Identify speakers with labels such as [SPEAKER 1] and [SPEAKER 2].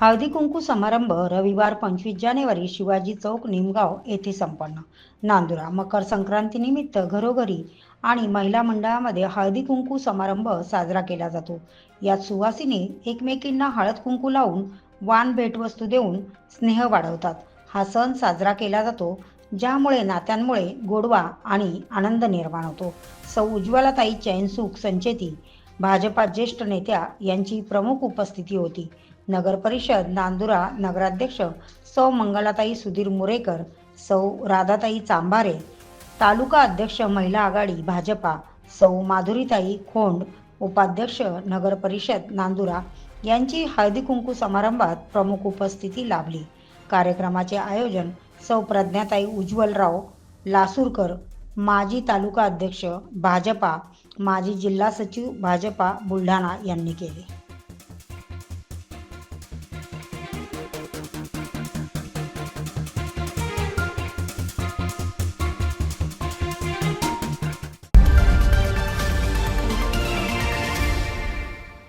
[SPEAKER 1] हळदी कुंकू समारंभ रविवार पंचवीस जानेवारी शिवाजी चौक निमगाव येथे संपन्न. नांदुरा मकर संक्रांतीनिमित्त घरोघरी आणि महिला मंडळामध्ये हळदी कुंकू समारंभ साजरा केला जातो. यात सुवासिनी एकमेकींना हळद कुंकू लावून वाण भेटवस्तू देऊन स्नेह वाढवतात. हा सण साजरा केला जातो ज्यामुळे नात्यांमुळे गोडवा आणि आनंद निर्माण होतो. सौ उज्ज्वलाताई चैनसुख संचेती. भाजपा ज्येष्ठ नेत्या यांची प्रमुख उपस्थिती होती. नगर परिषद नांदुरा नगराध्यक्ष सौ मंगलाताई सुधीर मुरेकर सौ राधाताई चांभारे तालुका अध्यक्ष महिला आघाडी भाजपा सौ माधुरीताई खोंड उपाध्यक्ष नगर परिषद नांदुरा यांची हळदी कुंकू समारंभात प्रमुख उपस्थिती लाभली. कार्यक्रमाचे आयोजन सौ प्रज्ञाताई उज्ज्वलराव लासूरकर माजी तालुका अध्यक्ष भाजपा माजी जिल्हा सचिव भाजपा बुलढाणा यांनी केले.